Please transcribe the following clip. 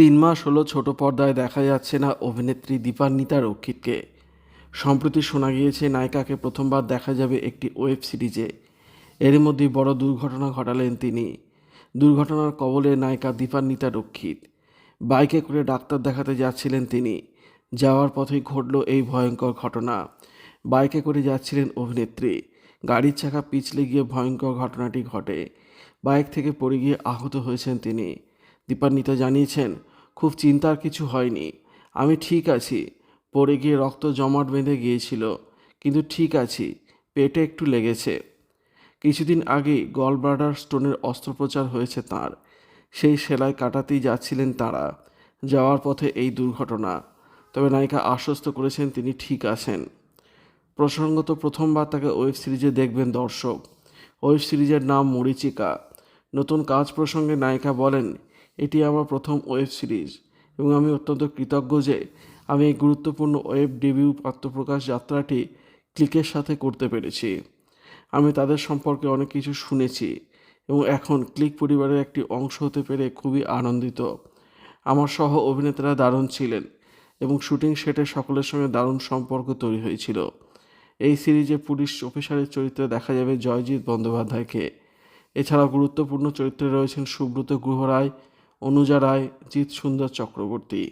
তিন মাস হলো ছোট পর্দায় দেখা যাচ্ছে না অভিনেত্রী দীপান্বিতা রক্ষিতকে। সম্প্রতি শোনা গিয়েছে, নায়িকাকে প্রথমবার দেখা যাবে একটি ওয়েব সিরিজে। এর মধ্যে বড় দুর্ঘটনা ঘটালেন তিনি। দুর্ঘটনার কবলে নায়িকা দীপান্বিতা রক্ষিত। বাইকে করে ডাক্তার দেখাতে যাচ্ছিলেন তিনি। যাওয়ার পথেই ঘটল এই ভয়ঙ্কর ঘটনা। বাইকে করে যাচ্ছিলেন অভিনেত্রী। গাড়ির চাকা পিছলে গিয়ে ভয়ঙ্কর ঘটনাটি ঘটে। বাইক থেকে পড়ে গিয়ে আহত হয়েছেন তিনি। দীপান্বিতা জানিয়েছেন খুব চিন্তার কিছু হয়নি। আমি ঠিক আছি। পড়ে গিয়ে রক্ত জমাট বেঁধে গিয়েছিল, কিন্তু ঠিক আছি। পেটে একটু লেগেছে। কিছুদিন আগেই গলব্লাডার স্টোনের অস্ত্রোপচার হয়েছে তার। সেই সেলাই কাটাতেই যাচ্ছিলেন তারা। যাওয়ার পথে এই দুর্ঘটনা। তবে নায়িকা আশ্বস্ত করেছেন তিনি ঠিক আছেন। প্রসঙ্গত প্রথমবার তাকে ওয়েব সিরিজে দেখবেন দর্শক। ওয়েব সিরিজের নাম মরিচিকা। নতুন কাজ প্রসঙ্গে নায়িকা বলেন এটি আমার প্রথম ওয়েব সিরিজ এবং আমি অত্যন্ত কৃতজ্ঞ যে আমি এই গুরুত্বপূর্ণ ওয়েব ডেবিউ আত্মপ্রকাশ যাত্রাটি ক্লিকের সাথে করতে পেরেছি। আমি তাদের সম্পর্কে অনেক কিছু শুনেছি এবং এখন ক্লিক পরিবারের একটি অংশ হতে পেরে খুবই আনন্দিত। আমার সহ অভিনেতারা দারুণ ছিলেন এবং শুটিং সেটে সকলের সঙ্গে দারুণ সম্পর্ক তৈরি হয়েছিল। এই সিরিজে পুলিশ অফিসারের চরিত্রে দেখা যাবে জয়জিৎ বন্দ্যোপাধ্যায়কে। এছাড়া গুরুত্বপূর্ণ চরিত্রে রয়েছেন সুব্রত গুহ রায় অনুজা রায় জিৎ সুন্দর চক্রবর্তী।